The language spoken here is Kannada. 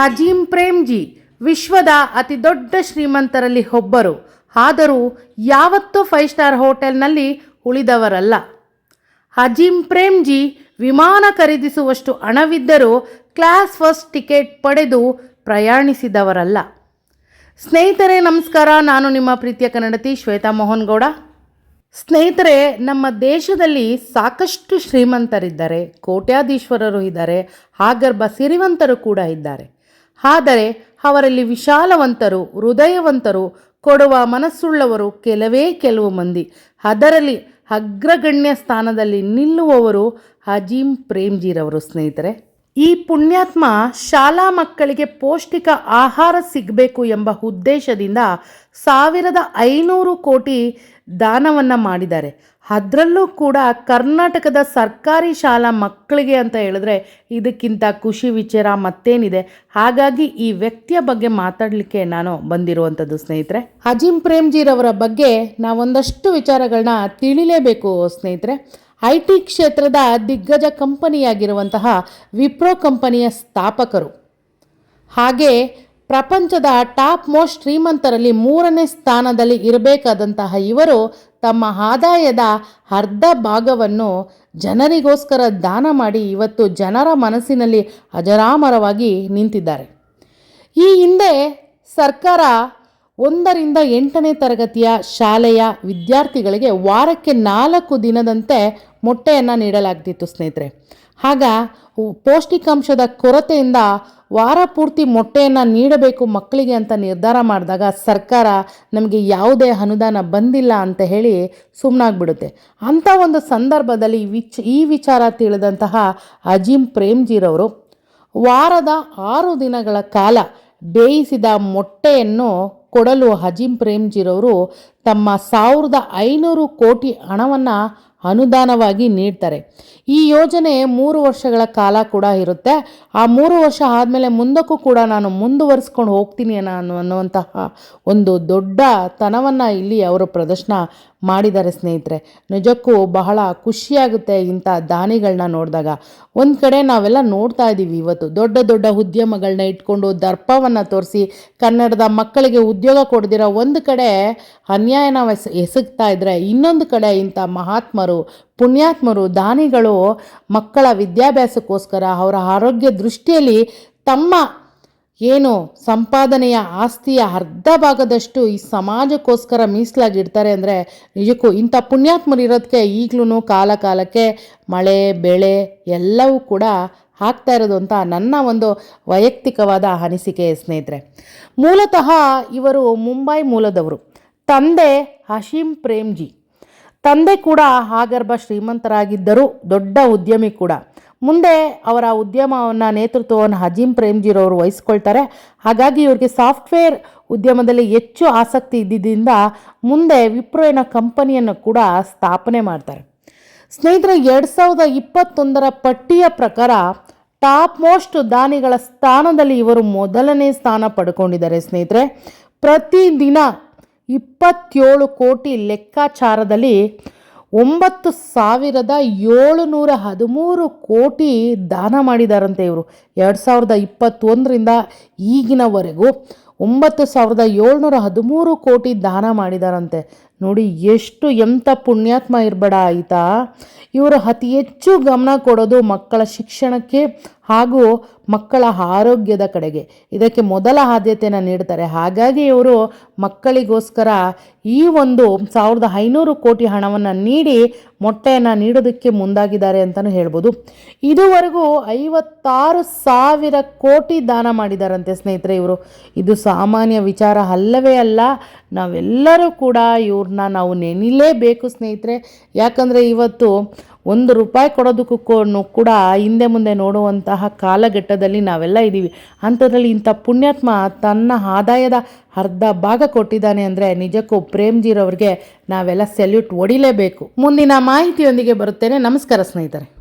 ಹಜೀಂ ಪ್ರೇಮ್ಜಿ ವಿಶ್ವದ ಅತಿ ದೊಡ್ಡ ಶ್ರೀಮಂತರಲ್ಲಿ ಒಬ್ಬರು. ಆದರೂ ಯಾವತ್ತೂ ಫೈವ್ ಸ್ಟಾರ್ ಹೋಟೆಲ್ನಲ್ಲಿ ಉಳಿದವರಲ್ಲ. ಹಜೀಂ ಪ್ರೇಮ್ಜಿ ವಿಮಾನ ಖರೀದಿಸುವಷ್ಟು ಹಣವಿದ್ದರೂ ಕ್ಲಾಸ್ ಫಸ್ಟ್ ಟಿಕೆಟ್ ಪಡೆದು ಪ್ರಯಾಣಿಸಿದವರಲ್ಲ. ಸ್ನೇಹಿತರೆ, ನಮಸ್ಕಾರ. ನಾನು ನಿಮ್ಮ ಪ್ರೀತಿಯ ಕನ್ನಡತಿ ಶ್ವೇತಾ ಮೋಹನ್ ಗೌಡ ಸ್ನೇಹಿತರೆ, ನಮ್ಮ ದೇಶದಲ್ಲಿ ಸಾಕಷ್ಟು ಶ್ರೀಮಂತರಿದ್ದಾರೆ. ಕೋಟ್ಯಾಧೀಶ್ವರರು ಇದ್ದಾರೆ. ಹಾಗರ್ಭ ಸಿರಿವಂತರು ಕೂಡ ಇದ್ದಾರೆ. ಆದರೆ ಅವರಲ್ಲಿ ವಿಶಾಲವಂತರು, ಹೃದಯವಂತರು, ಕೊಡುವ ಮನಸ್ಸುಳ್ಳವರು ಕೆಲವೇ ಕೆಲವು ಮಂದಿ. ಅದರಲ್ಲಿ ಅಗ್ರಗಣ್ಯ ಸ್ಥಾನದಲ್ಲಿ ನಿಲ್ಲುವವರು ಅಜೀಮ್ ಪ್ರೇಮ್ಜಿರವರು ಸ್ನೇಹಿತರೆ. ಈ ಪುಣ್ಯಾತ್ಮ ಶಾಲಾ ಮಕ್ಕಳಿಗೆ ಪೌಷ್ಟಿಕ ಆಹಾರ ಸಿಗಬೇಕು ಎಂಬ ಉದ್ದೇಶದಿಂದ ಸಾವಿರದ ಐನೂರು ಕೋಟಿ ದಾನವನ್ನು ಮಾಡಿದ್ದಾರೆ. ಅದರಲ್ಲೂ ಕೂಡ ಕರ್ನಾಟಕದ ಸರ್ಕಾರಿ ಶಾಲಾ ಮಕ್ಕಳಿಗೆ ಅಂತ ಹೇಳಿದ್ರೆ ಇದಕ್ಕಿಂತ ಖುಷಿ ವಿಚಾರ ಮತ್ತೇನಿದೆ. ಹಾಗಾಗಿ ಈ ವ್ಯಕ್ತಿಯ ಬಗ್ಗೆ ಮಾತಾಡಲಿಕ್ಕೆ ನಾನು ಬಂದಿರುವಂಥದ್ದು ಸ್ನೇಹಿತರೆ. ಅಜಿಂ ಪ್ರೇಮ್ಜಿರವರ ಬಗ್ಗೆ ನಾವೊಂದಷ್ಟು ವಿಚಾರಗಳನ್ನ ತಿಳಿಲೇಬೇಕು ಸ್ನೇಹಿತರೆ. ಐ ಟಿ ಕ್ಷೇತ್ರದ ದಿಗ್ಗಜ ಕಂಪನಿಯಾಗಿರುವಂತಹ ವಿಪ್ರೋ ಕಂಪನಿಯ ಸ್ಥಾಪಕರು. ಹಾಗೆ ಪ್ರಪಂಚದ ಟಾಪ್ ಮೋಸ್ಟ್ ಶ್ರೀಮಂತರಲ್ಲಿ ಮೂರನೇ ಸ್ಥಾನದಲ್ಲಿ ಇರಬೇಕಾದಂತಹ ಇವರು ತಮ್ಮ ಆದಾಯದ ಅರ್ಧ ಭಾಗವನ್ನು ಜನರಿಗೋಸ್ಕರ ದಾನ ಮಾಡಿ ಇವತ್ತು ಜನರ ಮನಸ್ಸಿನಲ್ಲಿ ಅಜರಾಮರವಾಗಿ ನಿಂತಿದ್ದಾರೆ. ಈ ಹಿಂದೆ ಸರ್ಕಾರ ಒಂದರಿಂದ ಎಂಟನೇ ತರಗತಿಯ ಶಾಲೆಯ ವಿದ್ಯಾರ್ಥಿಗಳಿಗೆ ವಾರಕ್ಕೆ ನಾಲ್ಕು ದಿನದಂತೆ ಮೊಟ್ಟೆಯನ್ನು ನೀಡಲಾಗ್ತಿತ್ತು, ಸ್ನೇಹಿತರೆ. ಆಗ ಪೌಷ್ಟಿಕಾಂಶದ ಕೊರತೆಯಿಂದ ವಾರ ಪೂರ್ತಿ ಮೊಟ್ಟೆಯನ್ನು ನೀಡಬೇಕು ಮಕ್ಕಳಿಗೆ ಅಂತ ನಿರ್ಧಾರ ಮಾಡಿದಾಗ ಸರ್ಕಾರ ನಮಗೆ ಯಾವುದೇ ಅನುದಾನ ಬಂದಿಲ್ಲ ಅಂತ ಹೇಳಿ ಸುಮ್ಮನಾಗ್ಬಿಡುತ್ತೆ ಅಂಥ ಒಂದು ಸಂದರ್ಭದಲ್ಲಿ ವಿಚ್, ಈ ವಿಚಾರ ತಿಳಿದಂತಹ ಅಜೀಂ ಪ್ರೇಮ್ಜಿರವರು ವಾರದ ಆರು ದಿನಗಳ ಕಾಲ ಬೇಯಿಸಿದ ಮೊಟ್ಟೆಯನ್ನು ಕೊಡಲು ಹಜೀಂ ಪ್ರೇಮ್ಜಿರವರು ತಮ್ಮ ಸಾವಿರದ ಐನೂರು ಕೋಟಿ ಹಣವನ್ನು ಅನುದಾನವಾಗಿ ನೀಡ್ತಾರೆ. ಈ ಯೋಜನೆ ಮೂರು ವರ್ಷಗಳ ಕಾಲ ಕೂಡ ಇರುತ್ತೆ. ಆ ಮೂರು ವರ್ಷ ಆದಮೇಲೆ ಮುಂದಕ್ಕೂ ಕೂಡ ನಾನು ಮುಂದುವರಿಸ್ಕೊಂಡು ಹೋಗ್ತೀನಿ ನಾನು ಅನ್ನುವಂತಹ ಒಂದು ದೊಡ್ಡ ತನವನ್ನು ಇಲ್ಲಿ ಅವರು ಪ್ರದರ್ಶನ ಮಾಡಿದ್ದಾರೆ ಸ್ನೇಹಿತರೆ. ನಿಜಕ್ಕೂ ಬಹಳ ಖುಷಿಯಾಗುತ್ತೆ ಇಂಥ ದಾನಿಗಳನ್ನ ನೋಡಿದಾಗ. ಒಂದು ಕಡೆ ನಾವೆಲ್ಲ ನೋಡ್ತಾ ಇದ್ದೀವಿ ಇವತ್ತು. ದೊಡ್ಡ ದೊಡ್ಡ ಉದ್ಯಮಗಳನ್ನ ಇಟ್ಕೊಂಡು ದರ್ಪವನ್ನು ತೋರಿಸಿ ಕನ್ನಡದ ಮಕ್ಕಳಿಗೆ ಉದ್ಯೋಗ ಕೊಡ್ದಿರೋ ಒಂದು ಕಡೆ ಅನ್ಯಾಯನ ಎಸ್, ಎಸಗ್ತಾ ಇದ್ದರೆ ಇನ್ನೊಂದು ಕಡೆ ಇಂಥ ಮಹಾತ್ಮರು, ಪುಣ್ಯಾತ್ಮರು, ದಾನಿಗಳು ಮಕ್ಕಳ ವಿದ್ಯಾಭ್ಯಾಸಕ್ಕೋಸ್ಕರ ಅವರ ಆರೋಗ್ಯ ದೃಷ್ಟಿಯಲ್ಲಿ ತಮ್ಮ ಏನು ಸಂಪಾದನೆಯ ಆಸ್ತಿಯ ಅರ್ಧ ಭಾಗದಷ್ಟು ಈ ಸಮಾಜಕ್ಕೋಸ್ಕರ ಮೀಸಲಾಗಿಡ್ತಾರೆ ಅಂದರೆ ನಿಜಕ್ಕೂ ಇಂಥ ಪುಣ್ಯಾತ್ಮರು ಇರೋದಕ್ಕೆ ಈಗಲೂ ಕಾಲ ಕಾಲಕ್ಕೆ ಮಳೆ, ಬೆಳೆ ಎಲ್ಲವೂ ಕೂಡ ಆಗ್ತಾ ಇರೋದು ಅಂತ ನನ್ನ ಒಂದು ವೈಯಕ್ತಿಕವಾದ ಅನಿಸಿಕೆ ಸ್ನೇಹಿತರೆ. ಮೂಲತಃ ಇವರು ಮುಂಬೈ ಮೂಲದವರು. ತಂದೆ ಹಶೀಂ ಪ್ರೇಮ್ಜಿ. ತಂದೆ ಕೂಡ ಆಗರ್ಭ ಶ್ರೀಮಂತರಾಗಿದ್ದರು ದೊಡ್ಡ ಉದ್ಯಮಿ ಕೂಡ. ಮುಂದೆ ಅವರ ಉದ್ಯಮವನ್ನು ನೇತೃತ್ವವನ್ನು ಹಜೀಂ ಪ್ರೇಮ್ಜಿರವರು ವಹಿಸ್ಕೊಳ್ತಾರೆ. ಹಾಗಾಗಿ ಇವರಿಗೆ ಸಾಫ್ಟ್ವೇರ್ ಉದ್ಯಮದಲ್ಲಿ ಹೆಚ್ಚು ಆಸಕ್ತಿ ಇದ್ದಿದ್ದರಿಂದ ಮುಂದೆ ವಿಪ್ರೋಯಿನ ಕಂಪನಿಯನ್ನು ಕೂಡ ಸ್ಥಾಪನೆ ಮಾಡ್ತಾರೆ. ಸ್ನೇಹಿತರೆ, ಎರಡು ಸಾವಿರದ ಇಪ್ಪತ್ತೊಂದರ ಪಟ್ಟಿಯ ಪ್ರಕಾರ ಟಾಪ್ ಮೋಸ್ಟ್ ದಾನಿಗಳ ಸ್ಥಾನದಲ್ಲಿ ಇವರು ಮೊದಲನೇ ಸ್ಥಾನ ಪಡ್ಕೊಂಡಿದ್ದಾರೆ ಸ್ನೇಹಿತರೆ. ಪ್ರತಿದಿನ ಇಪ್ಪತ್ತೇಳು ಕೋಟಿ ಲೆಕ್ಕಾಚಾರದಲ್ಲಿ ಒಂಬತ್ತು ಸಾವಿರದ ಏಳುನೂರ ಹದಿಮೂರು ಕೋಟಿ ದಾನ ಮಾಡಿದಾರಂತೆ ಇವರು. ಎರಡು ಸಾವಿರದ ಇಪ್ಪತ್ತೊಂದರಿಂದ ಈಗಿನವರೆಗೂ ಒಂಬತ್ತು ಸಾವಿರದ ಏಳ್ನೂರ ಹದಿಮೂರು ಕೋಟಿ ದಾನ ಮಾಡಿದಾರಂತೆ. ನೋಡಿ ಎಷ್ಟು ಎಂಥ ಪುಣ್ಯಾತ್ಮ ಇರಬೇಡ ಆಯಿತಾ. ಇವರು ಅತಿ ಹೆಚ್ಚು ಗಮನ ಕೊಡೋದು ಮಕ್ಕಳ ಶಿಕ್ಷಣಕ್ಕೆ ಹಾಗೂ ಮಕ್ಕಳ ಆರೋಗ್ಯದ ಕಡೆಗೆ. ಇದಕ್ಕೆ ಮೊದಲ ಆದ್ಯತೆಯನ್ನು ನೀಡ್ತಾರೆ. ಹಾಗಾಗಿ ಇವರು ಮಕ್ಕಳಿಗೋಸ್ಕರ ಈ ಒಂದು ಸಾವಿರದ ಐನೂರು ಕೋಟಿ ಹಣವನ್ನು ನೀಡಿ ಮೊಟ್ಟೆಯನ್ನು ನೀಡೋದಕ್ಕೆ ಮುಂದಾಗಿದ್ದಾರೆ ಅಂತಲೂ ಹೇಳ್ಬೋದು. ಇದುವರೆಗೂ ಐವತ್ತಾರು ಸಾವಿರ ಕೋಟಿ ದಾನ ಮಾಡಿದಾರಂತೆ ಸ್ನೇಹಿತರೆ ಇವರು. ಇದು ಸಾಮಾನ್ಯ ವಿಚಾರ ಅಲ್ಲವೇ ಅಲ್ಲ. ನಾವೆಲ್ಲರೂ ಕೂಡ ಇವ್ರನ್ನ ನಾವು ನೆನಿಲೇಬೇಕು, ಸ್ನೇಹಿತರೆ. ಯಾಕಂದರೆ ಇವತ್ತು ಒಂದು ರೂಪಾಯಿ ಕೊಡೋದಕ್ಕೂ ಕೂಡ ಹಿಂದೆ ಮುಂದೆ ನೋಡುವಂತಹ ಕಾಲಘಟ್ಟದಲ್ಲಿ ನಾವೆಲ್ಲ ಇದ್ದೀವಿ. ಅಂಥದ್ರಲ್ಲಿ ಇಂಥ ಪುಣ್ಯಾತ್ಮ ತನ್ನ ಆದಾಯದ ಅರ್ಧ ಭಾಗ ಕೊಟ್ಟಿದ್ದಾನೆ ಅಂದರೆ ನಿಜಕ್ಕೂ ಪ್ರೇಮ್ಜಿರವ್ರಿಗೆ ನಾವೆಲ್ಲ ಸೆಲ್ಯೂಟ್ ಹೊಡಿಲೇಬೇಕು. ಮುಂದಿನ ಮಾಹಿತಿಯೊಂದಿಗೆ ಬರುತ್ತೇನೆ. ನಮಸ್ಕಾರ, ಸ್ನೇಹಿತರೆ.